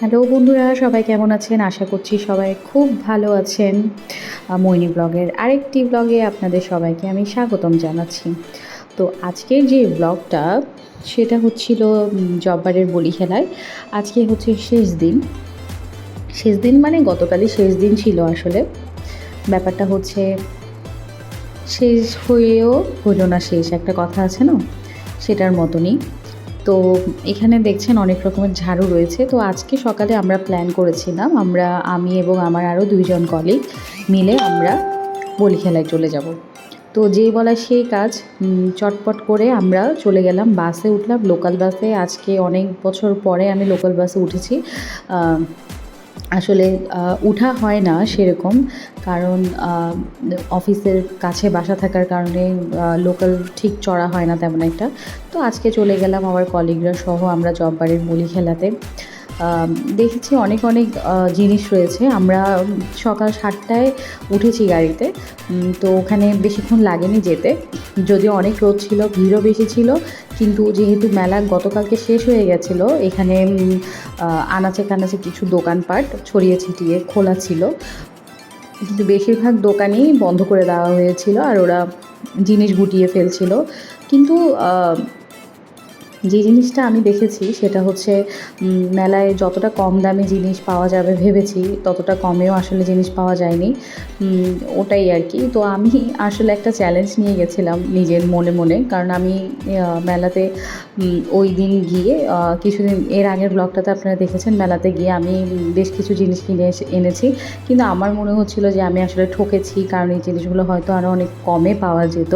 Hello বন্ধুরা, সবাই কেমন আছেন? আশা করছি সবাই খুব ভালো আছেন। মৈনী ব্লগের আরেকটি ব্লগে আপনাদের সবাইকে আমি স্বাগতম জানাচ্ছি। তো আজকের যে ব্লগটা, সেটা হচ্ছিল জব্বারের বলি খেলায়। আজকে হচ্ছে শেষ দিন। শেষ দিন মানে গতকালই শেষ দিন ছিল আসলে। ব্যাপারটা হচ্ছে, শেষ হয়েও হলো না শেষ। একটা কথা আছে না? সেটার মতনই। তো এখানে দেখছেন অনেক রকমের ঝাড়ু রয়েছে। তো আজকে সকালে আমরা প্ল্যান করেছিলাম, আমরা, আমি এবং আমার আরও দুইজন কলিগ মিলে আমরা বলি খেলায় চলে যাব। তো যেই বলা সেই কাজ চটপট করে আমরা চলে গেলাম বাসে উঠলাম। লোকাল বাসে আজকে অনেক বছর পরে আমি লোকাল বাসে উঠেছি। আসলে উঠা হয় না সেরকম। কারণ অফিসের কাছে বাসা থাকার কারণে লোকাল ঠিক চড়া হয় না তেমন একটা। তো আজকে চলে গেলাম আমার কলিগরা সহ, আমরা জববাড়ির মুলি খেলাতে দেখেছি অনেক অনেক জিনিস রয়েছে। আমরা সকাল সাতটায় উঠেছি গাড়িতে। তো ওখানে বেশিক্ষণ লাগেনি যেতে। যদিও অনেক রোদ ছিল, ভিড়ও বেশি ছিল, কিন্তু যেহেতু মেলা গতকালকে শেষ হয়ে গেছিল, এখানে আনাচে কানাচে কিছু দোকানপাট ছড়িয়ে ছিটিয়ে খোলা ছিল। কিন্তু বেশিরভাগ দোকানই বন্ধ করে দেওয়া হয়েছিল আর ওরা জিনিস গুটিয়ে ফেলছিল। কিন্তু যে জিনিসটা আমি দেখেছি সেটা হচ্ছে মেলায় যতটা কম দামে জিনিস পাওয়া যাবে ভেবেছি, ততটা কমেও আসলে জিনিস পাওয়া যায়নি। ওটাই আর কি। তো আমি আসলে একটা চ্যালেঞ্জ নিয়ে গেছিলাম নিজের মনে মনে, কারণ আমি মেলাতে ওই দিন গিয়ে কিছুদিন, এর আগের ব্লগটাতে আপনারা দেখেছেন, মেলাতে গিয়ে আমি বেশ কিছু জিনিস কিনে এনেছি। কিন্তু আমার মনে হচ্ছিল যে আমি আসলে ঠকেছি, কারণ এই জিনিসগুলো হয়তো আরও অনেক কমে পাওয়া যেত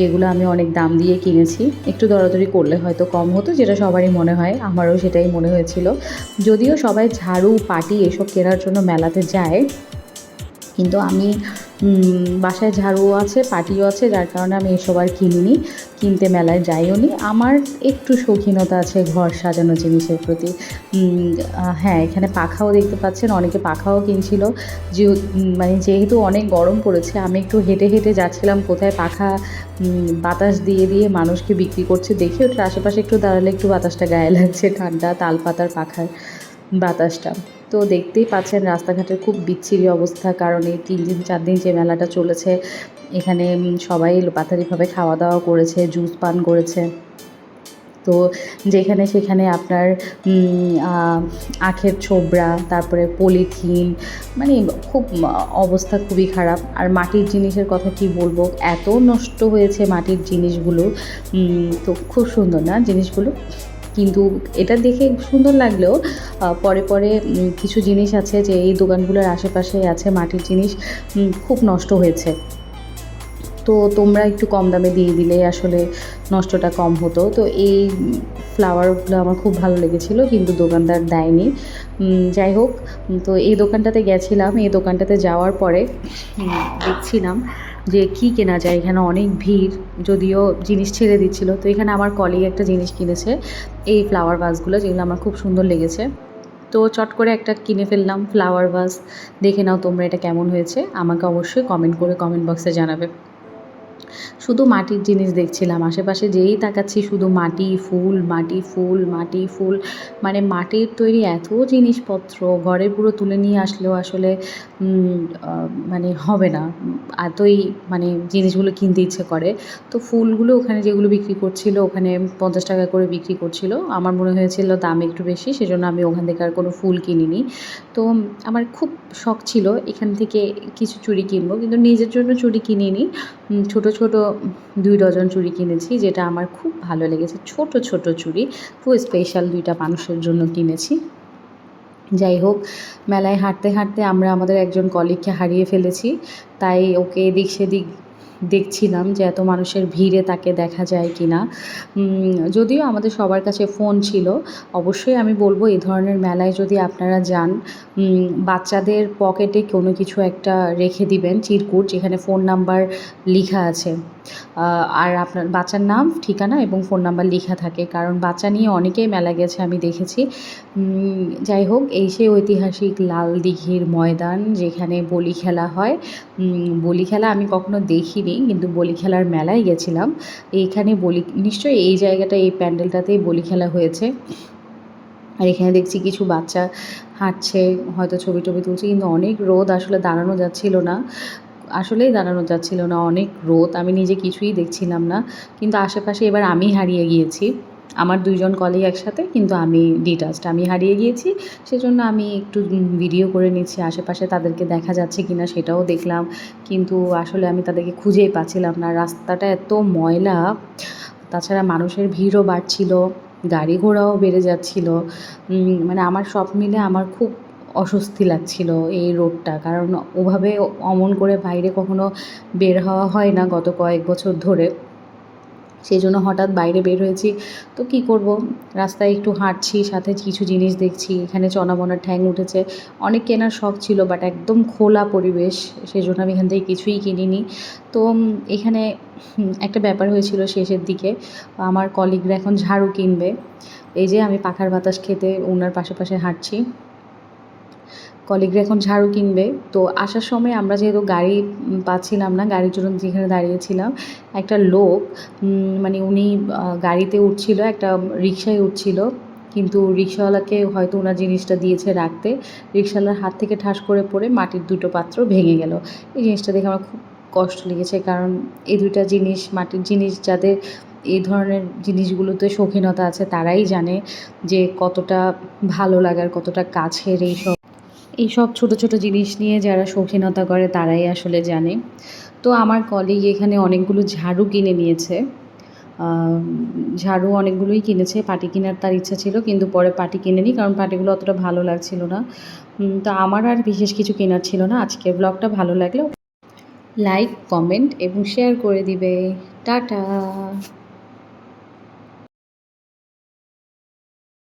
যেগুলো আমি অনেক দাম দিয়ে কিনেছি। একটু দরাদরি করলে হয়তো কম হতো যেটা সবারই মনে হয়, আমারও সেটাই মনে হয়েছিল। যদিও সবাই ঝাড়ু, পাটি এসব কেনার জন্য মেলাতে যায় কিন্তু আমি বাসায় ঝাড়ুও আছে, পাটিও আছে, যার কারণে আমি এসব আর কিনিনি, কিনতে মেলায় যাইও নি আমার একটু শৌখিনতা আছে ঘর সাজানো জিনিসের প্রতি। হ্যাঁ এখানে পাখাও দেখতে পাচ্ছেন, অনেকে পাখাও কিনছিল। যে মানে যেহেতু অনেক গরম পড়েছে, আমি একটু হেঁটে হেঁটে যাচ্ছিলাম, কোথায় পাখা বাতাস দিয়ে দিয়ে মানুষকে বিক্রি করছে, দেখে ওটার আশেপাশে একটু দাঁড়ালে একটু বাতাসটা গায়ে লাগছে, ঠান্ডা তাল পাতার পাখার বাতাসটা। তো দেখতেই পাচ্ছেন রাস্তাঘাটের খুব বিচ্ছিরি অবস্থা, কারণ এই তিন দিন, চার দিন যে মেলাটা চলেছে, এখানে সবাই পাতারিভাবে খাওয়া দাওয়া করেছে, জুস পান করেছে। তো যেখানে সেখানে আপনার আখের ছোবড়া তারপরে পলিথিন মানে খুব অবস্থা খুবই খারাপ। আর মাটির জিনিসের কথা কি বলব, এত নষ্ট হয়েছে মাটির জিনিসগুলো তো খুব সুন্দর না জিনিসগুলো? কিন্তু এটা দেখে সুন্দর লাগলেও পরে পরে কিছু জিনিস আছে যে এই দোকানগুলোর আশেপাশে আছে মাটির জিনিস খুব নষ্ট হয়েছে। তো তোমরা একটু কম দামে দিয়ে দিলে আসলে নষ্টটা কম হতো। তো এই ফ্লাওয়ারগুলো আমার খুব ভালো লেগেছিলো, কিন্তু দোকানদার দেয়নি। যাই হোক, তো এই দোকানটাতে গেছিলাম। এই দোকানটাতে যাওয়ার পরে দেখছিলাম যে কি কেনা যায়, এখানে অনেক ভিড়, যদিও জিনিস ছেড়ে দিচ্ছিল। তো এখানে আমার কলিগ একটা জিনিস কিনেছে, এই ফ্লাওয়ার ভাসগুলো যেগুলো আমার খুব সুন্দর লেগেছে। তো চট করে একটা কিনে ফেললাম ফ্লাওয়ার ভাস দেখে নাও তোমরা এটা কেমন হয়েছে। আমাকে অবশ্যই কমেন্ট করে কমেন্ট বক্সে জানাবে। শুধু মাটির জিনিস দেখছিলাম। আশেপাশে যেই তাকাচ্ছি শুধু মাটি, ফুল মাটি ফুল মাটি, ফুল। মানে মাটির তৈরি এত জিনিসপত্র ঘরে পুরো তুলে নিয়ে আসলেও আসলে মানে হবে না। এতই মানে জিনিসগুলো কিনতে ইচ্ছে করে। তো ফুলগুলো ওখানে যেগুলো বিক্রি করছিল, ওখানে পঞ্চাশ টাকা করে বিক্রি করছিল। আমার মনে হয়েছিল দাম একটু বেশি, সেজন্য আমি ওখান থেকে আর কোনো ফুল কিনিনি। তো আমার খুব শখ ছিল এখান থেকে কিছু চুড়ি কিনবো, কিন্তু নিজের জন্য চুড়ি কিনিনি। ছোটো, ছোট ছোট দুই ডজন চুড়ি কিনেছি, যেটা আমার খুব ভালো লেগেছে। ছোট ছোট চুড়ি, খুব স্পেশাল দুইটা মানুষের জন্য কিনেছি। যাই হোক, মেলায় হাঁটতে হাঁটতে আমরা আমাদের একজন কলিগকে হারিয়ে ফেলেছি। তাই ওকে এদিক সেদিক দেখছিলাম যে এত মানুষের ভিড়ে তাকে দেখা যায় কি না যদিও আমাদের সবার কাছে ফোন ছিল, অবশ্যই আমি বলব এই ধরনের মেলায় যদি আপনারা যান বাচ্চাদের পকেটে কোনো কিছু একটা রেখে দিবেন, চিরকুট, যেখানে ফোন নাম্বার লেখা আছে। আর আপনার বাচ্চার নাম, ঠিকানা এবং ফোন নাম্বার লেখা থাকে, কারণ বাচ্চা নিয়ে অনেকেই মেলা গেছে আমি দেখেছি। যাই হোক, এই সেই ঐতিহাসিক লাল দিঘির ময়দান, যেখানে বলি খেলা হয়। বলি খেলা আমি কখনো দেখিনি কিন্তু বলি খেলার মেলায় গেছিলাম। এইখানে বলি, নিশ্চয়ই এই জায়গাটা, এই প্যান্ডেলটাতেই বলি খেলা হয়েছে। আর এখানে দেখছি কিছু বাচ্চা হাঁটছে, হয়তো ছবি টবি তুলছে, কিন্তু অনেক রোদ আসলে দাঁড়ানো যাচ্ছিল না। আসলেই দাঁড়ানো যাচ্ছিল না, অনেক রোদ, আমি নিজে কিছুই দেখছিলাম না। কিন্তু আশেপাশে এবার আমি হারিয়ে গিয়েছি। আমার দুইজন কলিগ একসাথে, কিন্তু আমি ডিটাচড আমি হারিয়ে গিয়েছি। সেজন্য আমি একটু ভিডিও করে নিচ্ছি, আশেপাশে তাদেরকে দেখা যাচ্ছে কিনা সেটাও দেখলাম। কিন্তু আসলে আমি তাদেরকে খুঁজেই পাচ্ছিলাম না। রাস্তাটা এত ময়লা, তাছাড়া মানুষের ভিড়ও বাড়ছিল, গাড়ি ঘোড়াও বেড়ে যাচ্ছিল। মানে আমার সব মিলে আমার খুব অস্বস্তি লাগছিল এই রোডটা। কারণ ওভাবে অমন করে বাইরে কখনো বের হওয়া হয় না গত কয়েক বছর ধরে। সেই জন্য হঠাৎ বাইরে বের হয়েছি। তো কি করব? রাস্তায় একটু হাঁটছি, সাথে কিছু জিনিস দেখছি, এখানে চনাবনার ঠ্যাং উঠেছে। অনেক কেনার শখ ছিল বাট একদম খোলা পরিবেশ সেই জন্য আমি এখান থেকে কিছুই কিনিনি। তো এখানে একটা ব্যাপার হয়েছিল শেষের দিকে। আমার কলিগরা এখন ঝাড়ু কিনবে। এই যে আমি পাখার বাতাস খেতে ওনার পাশে পাশে হাঁটছি। কলিগরা এখন ঝাড়ু কিনবে। তো আসার সময় আমরা যেহেতু গাড়ি পাচ্ছিলাম না, গাড়ির জন্য যেখানে দাঁড়িয়েছিলাম, একটা লোক মানে উনি গাড়িতে উঠছিল, একটা রিক্সায় উঠছিল। কিন্তু রিক্সাওয়ালাকে হয়তো ওনার জিনিসটা দিয়েছে রাখতে। রিক্সাওয়ালার হাত থেকে ঠাস করে পড়ে মাটির দুটো পাত্র ভেঙে গেল। এই জিনিসটা দেখে আমার খুব কষ্ট লেগেছে, কারণ এই দুইটা জিনিস, মাটির জিনিস যাদের, এই ধরনের জিনিসগুলোতে শৌখিনতা আছে, তারাই জানে যে কতটা ভালো লাগার, কতটা কাছের এই সব এই সব ছোটো ছোটো জিনিস নিয়ে যারা শৌখিনতা করে, তারাই আসলে জানে। তো আমার কলিগ এখানে অনেকগুলো ঝাড়ু কিনে নিয়েছে। ঝাড়ু অনেকগুলোই কিনেছে। পাটি কেনার তার ইচ্ছা ছিল, কিন্তু পরে পাটি কিনেনি, কারণ পাটিগুলো অতটা ভালো লাগছিল না। তো আমার আর বিশেষ কিছু কেনার ছিল না। আজকের ব্লগটা ভালো লাগল। লাইক কমেন্ট এবং শেয়ার করে দিবে। টাটা!